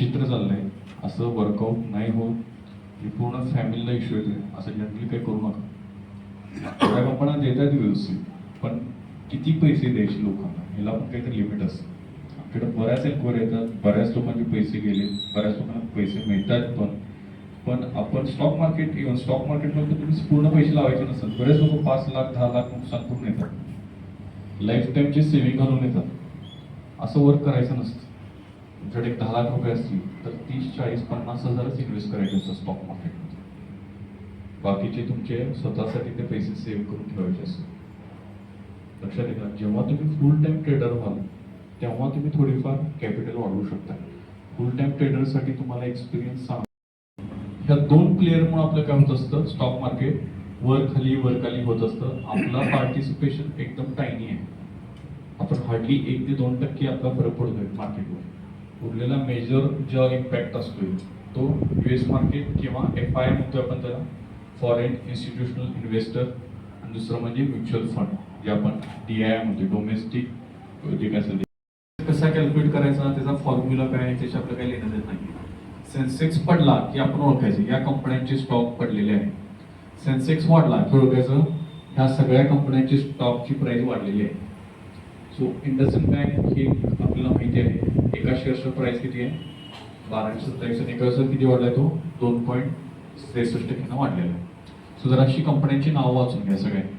विचित्र चाललंय. असं वर्कआउट नाही होत. हे पूर्ण फॅमिलीला इश्यू येतो असं जनरली काही करू नका. थोड्या कंपन्या देतात व्यवस्थित. पण किती पैसे द्यायचे लोकांना? ह्याला पण काहीतरी लिमिट असतं. आमच्याकडे बऱ्याच एन्क्वायरी येतात. बऱ्याच लोकांचे पैसे गेले. बऱ्याच लोकांना पैसे मिळतात पण पण आपण स्टॉक मार्केट इव्हन स्टॉक मार्केटमध्ये तुम्ही पूर्ण पैसे लावायचे नसतात. बरेच लोक पाच लाख दहा लाख नुकसान करून येतात लाईफ टाईमचे सेव्हिंग घालून येतात असं वर्क करायचं नसतं. तुमच्याकडे एक दहा लाख रुपये असतील तर तीस चाळीस पन्नास हजारच इन्व्हेस्ट करायचे असतं स्टॉक मार्केटमध्ये बाकीचे तुमचे स्वतःसाठी ते पैसे सेव्ह करून ठेवायचे असतात. लक्षात येतात जेव्हा तुम्ही फुल टाइम ट्रेडर व्हाल तेव्हा तुम्ही थोडीफार कॅपिटल वाढवू शकता. फुल टाइम ट्रेडरसाठी तुम्हाला एक्सपिरियन्स सांग. ह्या दोन प्लेअरमुळे आपलं काय होत असतं? स्टॉक मार्केट वर खाली वर खाली होत असतं. आपला पार्टिसिपेशन एकदम टायनी आहे. आपण हार्डली एक ते दोन टक्के आपला फरक पडतोय मार्केटवर उरलेला मेजर जो इम्पॅक्ट असतो तो यू एस मार्केट किंवा एफ आय म्हणतो आपण त्याला फॉरेन इन्स्टिट्यूशनल इन्व्हेस्टर आणि दुसरं म्हणजे म्युच्युअल फंड जे आपण डी आय म्हणतो डोमेस्टिक जे काय असेल कसा कॅल्क्युलेट करायचा? त्याचा फॉर्म्युला काय आहे? आपलं काही लिहिण्यात येत नाही. सेन्सेक्स पडला की आपण ओळखायचं. या कंपन्यांचे स्टॉक पडलेले आहे. सेन्सेक्स वाढला की ओळखायचं. ह्या सगळ्या कंपन्यांची स्टॉकची प्राइस वाढलेली आहे. सो इंडसइंड बँक हे आपल्याला माहिती आहे एका शेअरचं प्राइस किती आहे? बाराशे सत्तावीस आणि एका किती वाढलाय तो? दोन पॉईंट त्रेसष्ट टक्क्यानं वाढलेला आहे. सो जर अशी कंपन्यांची नावं वाचून घ्या सगळ्यांनी